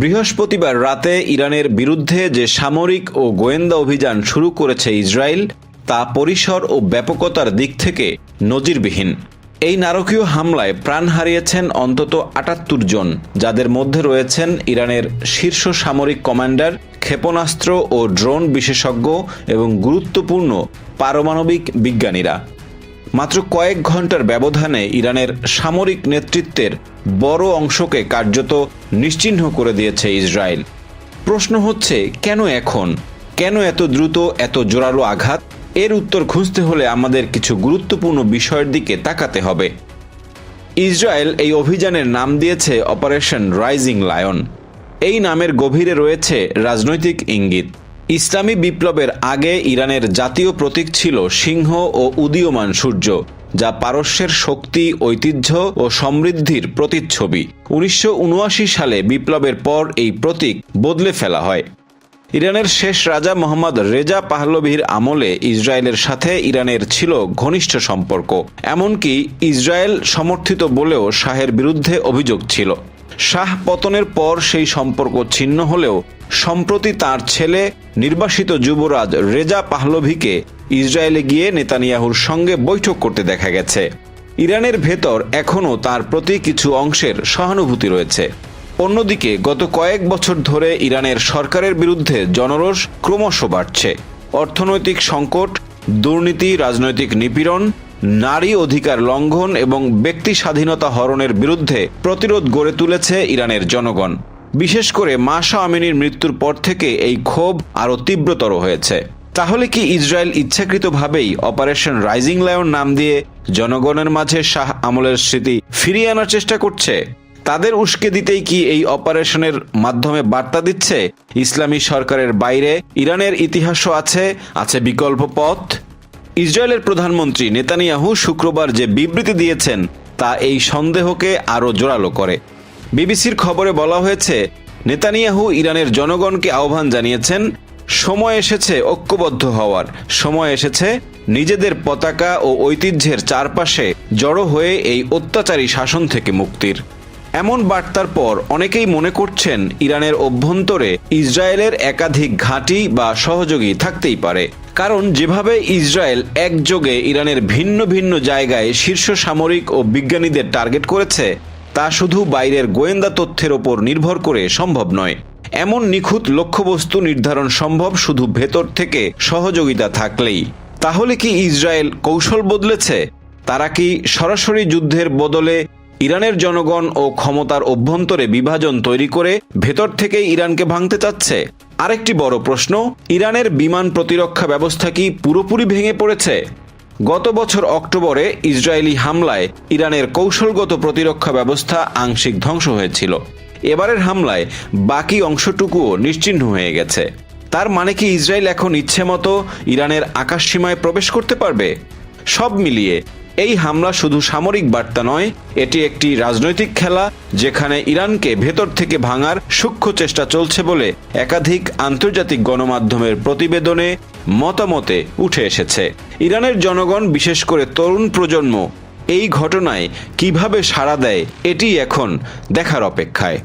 বৃহস্পতিবার রাতে ইরানের বিরুদ্ধে যে সামরিক ও গোয়েন্দা অভিযান শুরু করেছে ইসরায়েল, তা পরিসর ও ব্যাপকতার দিক থেকে নজিরবিহীন। এই নারকীয় হামলায় প্রাণ হারিয়েছেন অন্তত আটাত্তর জন, যাদের মধ্যে রয়েছেন ইরানের শীর্ষ সামরিক কমান্ডার, ক্ষেপণাস্ত্র ও ড্রোন বিশেষজ্ঞ এবং গুরুত্বপূর্ণ পারমাণবিক বিজ্ঞানীরা। মাত্র কয়েক ঘণ্টার ব্যবধানে ইরানের সামরিক নেতৃত্বের বড় অংশকে কার্যত নিশ্চিহ্ন করে দিয়েছে ইসরায়েল। প্রশ্ন হচ্ছে, কেন এখন? কেন এত দ্রুত, এত জোরালো আঘাত? এর উত্তর খুঁজতে হলে আমাদের কিছু গুরুত্বপূর্ণ বিষয়ের দিকে তাকাতে হবে। ইসরায়েল এই অভিযানের নাম দিয়েছে অপারেশন রাইজিং লায়ন এই নামের গভীরে রয়েছে রাজনৈতিক ইঙ্গিত। ইসলামী বিপ্লবের আগে ইরানের জাতীয় প্রতীক ছিল সিংহ ও উদীয়মান সূর্য, যা পারস্যের শক্তি, ঐতিহ্য ও সমৃদ্ধির প্রতিচ্ছবি। উনিশশো উনআশি সালে বিপ্লবের পর এই প্রতীক বদলে ফেলা হয়। ইরানের শেষ রাজা মোহাম্মদ রেজা পাহলভির আমলে ইসরায়েলের সাথে ইরানের ছিল ঘনিষ্ঠ সম্পর্ক, এমনকি ইসরায়েল সমর্থিত বলেও শাহের বিরুদ্ধে অভিযোগ ছিল। শাহ পতনের পর সেই সম্পর্ক ছিন্ন হলেও, সম্প্রতি তার ছেলে, নির্বাসিত যুবরাজ রেজা পাহলভিকে ইসরায়েলে গিয়ে নেতানিয়াহুর সঙ্গে বৈঠক করতে দেখা গেছে। ইরানের ভেতর এখনও তার প্রতি কিছু অংশের সহানুভূতি রয়েছে। অন্যদিকে, গত কয়েক বছর ধরে ইরানের সরকারের বিরুদ্ধে জনরোষ ক্রমশ বাড়ছে। অর্থনৈতিক সংকট, দুর্নীতি, রাজনৈতিক নিপীড়ন নারী অধিকার লঙ্ঘন এবং ব্যক্তি স্বাধীনতা হরণের বিরুদ্ধে প্রতিরোধ গড়ে তুলেছে ইরানের জনগণ। বিশেষ করে মাসা আমিনীর মৃত্যুর পর থেকে এই ক্ষোভ আরও তীব্রতর হয়েছে। তাহলে কি ইসরায়েল ইচ্ছাকৃতভাবেই অপারেশন রাইজিং লায়ন নাম দিয়ে জনগণের মাঝে শাহ আমলের স্মৃতি ফিরিয়ে আনার চেষ্টা করছে? তাদের উস্কে দিতেই কি এই অপারেশনের মাধ্যমে বার্তা দিচ্ছে? ইসলামী সরকারের বাইরে ইরানের ইতিহাসও আছে আছে বিকল্প পথ? ইসরায়েলের প্রধানমন্ত্রী নেতানিয়াহু শুক্রবার যে বিবৃতি দিয়েছেন, তা এই সন্দেহকে আরও জোরালো করে। বিবিসির খবরে বলা হয়েছে, নেতানিয়াহু ইরানের জনগণকে আহ্বান জানিয়েছেন, সময় এসেছে ঐক্যবদ্ধ হওয়ার। সময় এসেছে নিজেদের পতাকা ও ঐতিহ্যের চারপাশে জড়ো হয়ে এই অত্যাচারী শাসন থেকে মুক্তির। এমন বার্তার পর অনেকেই মনে করছেন ইরানের অভ্যন্তরে ইসরায়েলের একাধিক ঘাঁটি বা সহযোগী থাকতেই পারে। কারণ যেভাবে ইসরায়েল একযোগে ইরানের ভিন্ন ভিন্ন জায়গায় শীর্ষ সামরিক ও বিজ্ঞানীদের টার্গেট করেছে, তা শুধু বাইরের গোয়েন্দা তথ্যের ওপর নির্ভর করে সম্ভব নয়। এমন নিখুঁত লক্ষ্যবস্তু নির্ধারণ সম্ভব শুধু ভেতর থেকে সহযোগিতা থাকলেই। তাহলে কি ইসরায়েল কৌশল বদলেছে? তারা কি সরাসরি যুদ্ধের বদলে ইরানের জনগণ ও ক্ষমতার অভ্যন্তরে বিভাজন তৈরি করে ভেতর থেকে ইরানকে ভাঙতে চাচ্ছে। আরেকটি বড় প্রশ্ন, ইরানের বিমান প্রতিরক্ষা ব্যবস্থা কি পুরোপুরি ভেঙে পড়েছে? গত বছর অক্টোবরে ইসরায়েলি হামলায় ইরানের কৌশলগত প্রতিরক্ষা ব্যবস্থা আংশিক ধ্বংস হয়েছিল। এবারের হামলায় বাকি অংশটুকুও নিশ্চিহ্ন হয়ে গেছে। তার মানে কি ইসরায়েল এখন ইচ্ছে মতো ইরানের আকাশসীমায় প্রবেশ করতে পারবে? সব মিলিয়ে এই হামলা শুধু সামরিক বার্তা নয়, এটি একটি রাজনৈতিক খেলা যেখানে ইরানকে ভেতর থেকে ভাঙার সূক্ষ্ম চেষ্টা চলছে বলে একাধিক আন্তর্জাতিক গণমাধ্যমের প্রতিবেদনে মতামতে উঠে এসেছে। ইরানের জনগণ, বিশেষ করে তরুণ প্রজন্ম, এই ঘটনায় কীভাবে সাড়া দেয় এটি এখন দেখার অপেক্ষায়।